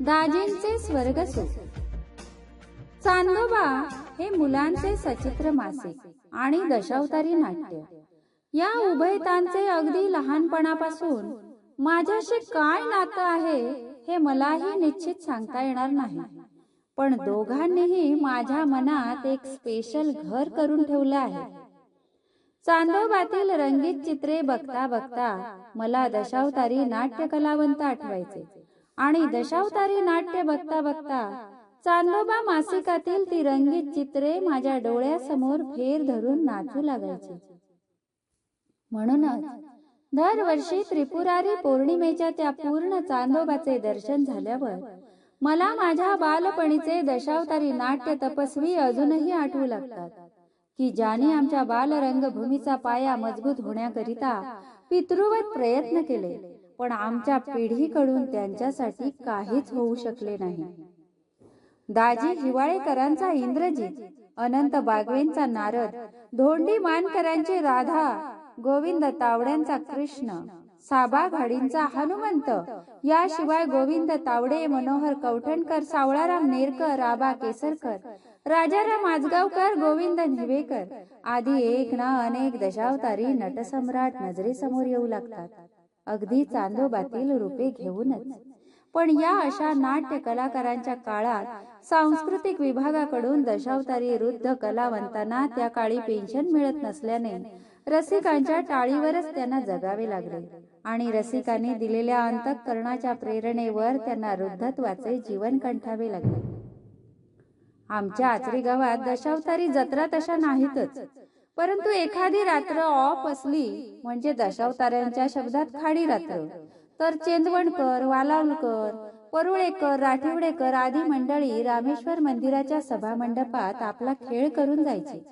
दाजींचे स्वर्गसुख चांदोबा हे मुलांचे सचित्र मासिक आणि दशावतारी नाट्य. या उभयतांचे अगदी लहानपणापासून माझ्याशी काय नातं आहे हे मलाही निश्चित सांगता येणार नाही. पण दोघांनीही माझ्या मनात एक स्पेशल घर करून ठेवलं आहे. चांदोबातील रंगीत चित्रे बघता बघता मला दशावतारी नाट्य कलावंत आठवायचे. आणि दशावतारी नाट्य बघता बघता चांदोबा मासिकातील ती रंगीत चित्रे माझ्या डोळ्यासमोर फेर धरून नाचू लागायची. म्हणूनच दरवर्षी त्रिपुरारी पौर्णिमेच्या त्या पूर्ण चांदोबाचे दर्शन झाल्यावर मला माझ्या बालपणीचे दशावतारी नाट्य तपस्वी अजूनही आठवू लागतात की ज्याने आमच्या बालरंगभूमीचा पाया मजबूत होण्याकरिता पितृवत प्रयत्न केले. पण आमच्या पिढीकडून त्यांच्यासाठी काहीच होऊ शकले नाही. दाजी हिवाळेकरांचा इंद्रजीत अनंत बागवेंचा नारद धोंडी मानकरांची राधा गोविंद तावड्यांचा कृष्ण साबा घाडींचा हनुमंत याशिवाय गोविंद तावडे मनोहर कवठणकर सावळाराम नेरकर आबा केसरकर राजाराम आजगावकर गोविंद निवेकर. आदी एक ना अनेक दशावतारी नटसम्राट नजरेसमोर येऊ लागतात. अगदी चांदोबातील रूपे घेऊनच. पण या अशा नाट्य कलाकारांच्या काळात सांस्कृतिक विभागाकडून दशावतारी वृद्ध कलावंतांना त्या काळी पेन्शन मिळत नसल्याने रसिकांच्या टाळीवरच त्यांना जगावे लागले. आणि रसिकांनी दिलेल्या अंतःकरणाच्या प्रेरणेवर त्यांना वृद्धत्वाचे जीवन कंठावे लागले. आमच्या आचरी गावात दशावतारी जत्रा तशा नाहीतच. परंतु एखादी रात्र ऑफ असली म्हणजे दशावतार्यांच्या शब्दात खाडी रात्र. तर चेंदवणकर वालावलकर परुळेकर राठिवडेकर आदी मंडळी रामेश्वर मंदिराच्या सभा मंडपात आपला खेळ करून जायचे.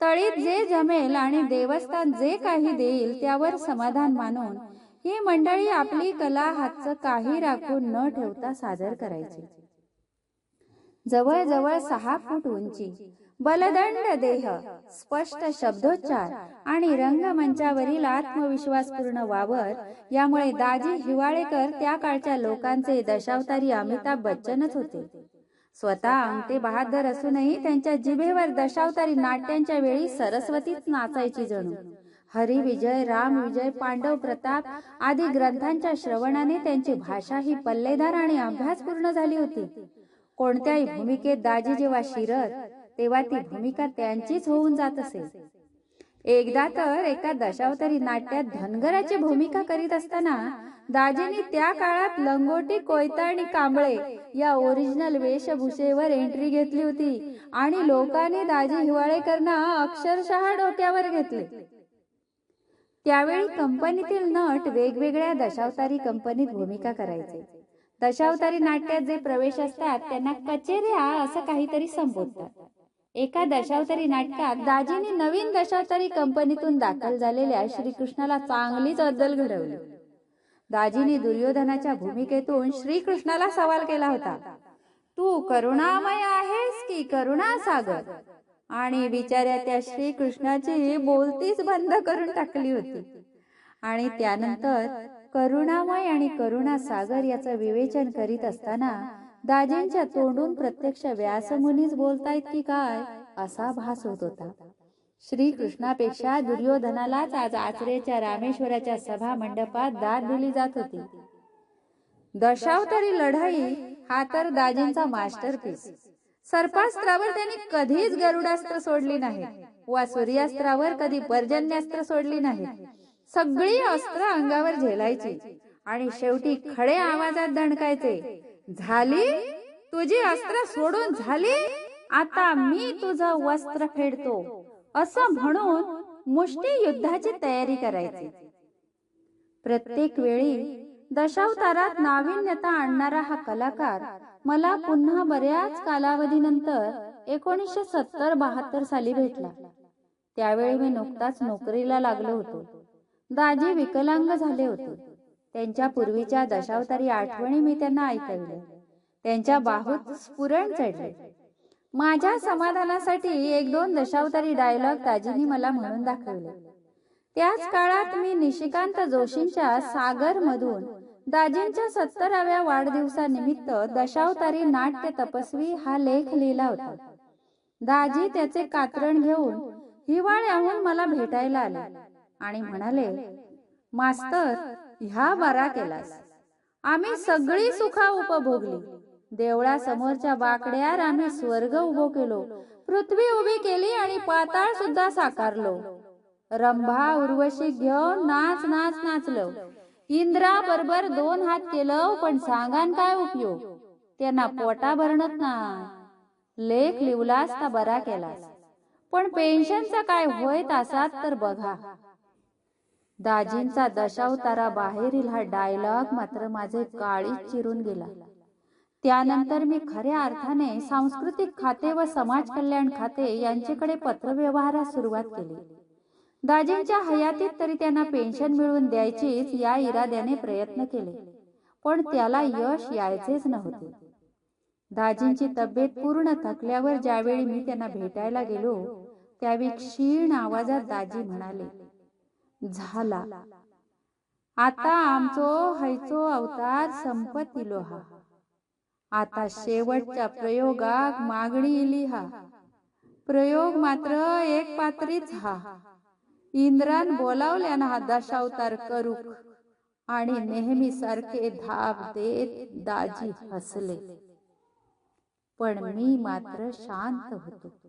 तळीत जे जमेल आणि देवस्थान जे काही देईल त्यावर समाधान मानून ही मंडळी आपली कला हातचं काही राखून न ठेवता सादर करायची. जवळजवळ सहा फूट उंची बलदंड देह स्पष्ट शब्दोच्चार आणि रंगमंचावरील आत्मविश्वासपूर्ण वावर यामुळे दाजी हिवाळेकर त्या काळच्या लोकांचे दशावतारी अमिताभ बच्चनच होते. स्वतः अंगठे बहादर असूनही त्यांच्या जिभेवर दशावतारी नाट्यांच्या वेळी सरस्वतीच नाचायची जणू. हरी विजय राम विजय पांडव प्रताप आदी ग्रंथांच्या श्रवणाने त्यांची भाषा ही पल्लेदार आणि अभ्यासपूर्ण झाली होती. कोणत्याही भूमिकेत दाजी जेव्हा शिरत तेव्हा ती भूमिका त्यांचीच होऊन जात असे. एकदा तर एका दशावतारी नाट्यात धनगराची भूमिका करीत असताना दाजींनी त्या काळात लंगोटी कोयता आणि कांबळे या ओरिजिनल वेशभूषेवर एंट्री घेतली होती आणि लोकांनी दाजी हिवाळेकरना अक्षरशः डोक्यावर घेतले. त्यावेळी कंपनीतील नट वेगवेगळ्या दशावतारी कंपनीत भूमिका करायचे. दशावतारी नाट्यात जे प्रवेश असतात त्यांना कचेऱ्या असं काहीतरी संबोधतात. एका दशावतारी नाटकात दाजीने नवीन दशावतारी कंपनीतून दाखल झालेल्या श्रीकृष्णाला चांगलीच अद्दल घडवली. दाजींनी दुर्योधनाच्या भूमिकेतून श्रीकृष्णाला सवाल केला होता तू करुणामय आहेस की करुणा सागर आणि बिचाऱ्या त्या श्रीकृष्णाची बोलतीच बंद करून टाकली होती. आणि त्यानंतर करुणामय आणि करुणा सागर याचं विवेचन करीत असताना दाजींच्या तोंडून प्रत्यक्ष व्यासमुनीच बोलतायत की काय असा भास होत होता. श्री कृष्णापेक्षा दुर्योधनालाच आज आचरेच्या रामेश्वराच्या सभा मंडपात दाद दिली जात होती. दशावतारी लढाई हा तर दाजींचा मास्टरपीस सर्पास्त्रावर त्यांनी कधीच गरुडास्त्र सोडली नाही वा सूर्यास्त्रावर कधी पर्जन्यास्त्र सोडली नाही सगळी अस्त्र अंगावर झेलायची आणि शेवटी खडे आवाजात दणकायचे. झाली? तुझी अस्त्र सोडून झाली? आता मी तुझं वस्त्र फेडतो. असं म्हणून मुष्टी युद्धाची तयारी करायची. प्रत्येक वेळी दशावतारात नाविन्यता आणणारा हा कलाकार मला पुन्हा बऱ्याच कालावधीनंतर एकोणीसशे सत्तर बहात्तर साली भेटला. त्यावेळी मी नुकताच नोकरीला लागलो होतो. दाजी विकलांग झाले होते. त्यांच्या पूर्वीच्या दशावतारी आठवणी मी त्यांना ऐकवले त्यांच्या बाहूत स्फुरण चढले. माझ्या समाधानासाठी एक दोन दशावतारी डायलॉग दाजींनी मला म्हणून दाखवले. त्याच काळात मी निशिकांत जोशींच्या सागर मधून दाजींच्या सत्तराव्या वाढदिवसानिमित्त दशावतारी नाट्य तपस्वी हा लेख लिहिला होता. दाजी त्याचे कात्रण घेऊन हिवाळ्याहून मला भेटायला आले. आणि म्हणाले मास्तर ह्या बरा केलास. आम्ही सगळी सुखा उपभोगली. देवळा समोरच्या बाकड्यावर आम्ही स्वर्ग उभो केलो पृथ्वी उभी केली आणि पाताळ सुद्धा साकारलो. रंभा उर्वशी घेऊन नाच नाच नाचलो. इंद्रा बरोबर दोन हात केलं पण सांगान काय उपयोग? त्यांना पोटा भरणत नाही. लेख लिवलास ता बरा केलास. पण पेन्शनचा काय होय तासात तर बघा. दाजींचा दशावतारा बाहेरील हा डायलॉग मात्र माझे काळी चिरून गेला. त्यानंतर मी खऱ्या अर्थाने सांस्कृतिक खाते व समाज कल्याण खाते यांच्याकडे पत्रव्यवहारास सुरुवात केली. दाजींच्या हयातीत तरी त्यांना पेन्शन मिळवून द्यायचीच या इराद्याने प्रयत्न केले. पण त्याला यश यायचेच नव्हते. दाजींची तब्येत पूर्ण थकल्यावर ज्यावेळी मी त्यांना भेटायला गेलो त्यावेळी क्षीण आवाजात दाजी म्हणाले झाला. आता आमचो हैचो अवतार संपत इलो हा. आता शेवटच्या प्रयोगाक मागणी इली हा. प्रयोग मात्र एक पात्रीच हा. इंद्रान बोलावल्यान हा दशावतार करूक. आणि नेहमी सारखे धाप देत दाजी हसले. पण मी मात्र शांत होतो.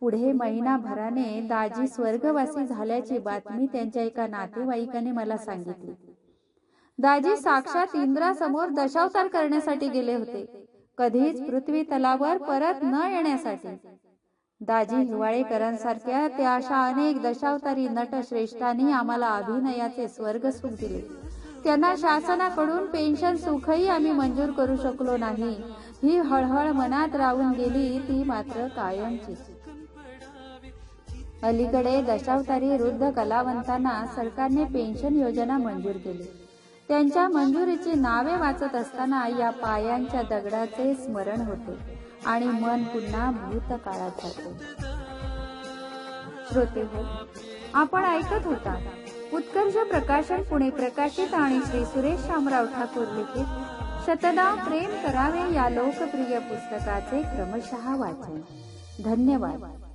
पुढे महिनाभराने दाजी स्वर्गवासी झाल्याची बातमी त्यांच्या एका नातेवाईकाने मला सांगितली. दाजी साक्षात इंद्रासमोर दशावतार करण्यासाठी गेले होते. कधीच पृथ्वी तलावर परत न येण्यासाठी. दाजी हिवाळेकरांसारख्या त्या अशा अनेक दशावतारी नट श्रेष्ठांनी आम्हाला अभिनयाचे स्वर्ग सुख दिले. त्यांना शासनाकडून पेन्शन सुखही आम्ही मंजूर करू शकलो नाही. ही हळहळ मनात राहून गेली ती मात्र कायमची अलीकडे दशावतारी वृद्ध कलावंतांना सरकारने पेन्शन योजना मंजूर केली. त्यांच्या मंजुरीची नावे वाचत असताना या पायांच्या दगडाचे स्मरण होते आणि मन पुन्हा भूतकाळात जाते. श्रोते हो आपण ऐकत होता उत्कर्ष प्रकाशन पुणे प्रकाशित आणि श्री सुरेश शामराव ठाकूर लिखित शतदा प्रेम करावे या लोकप्रिय पुस्तकाचे क्रमशः वाचन. धन्यवाद.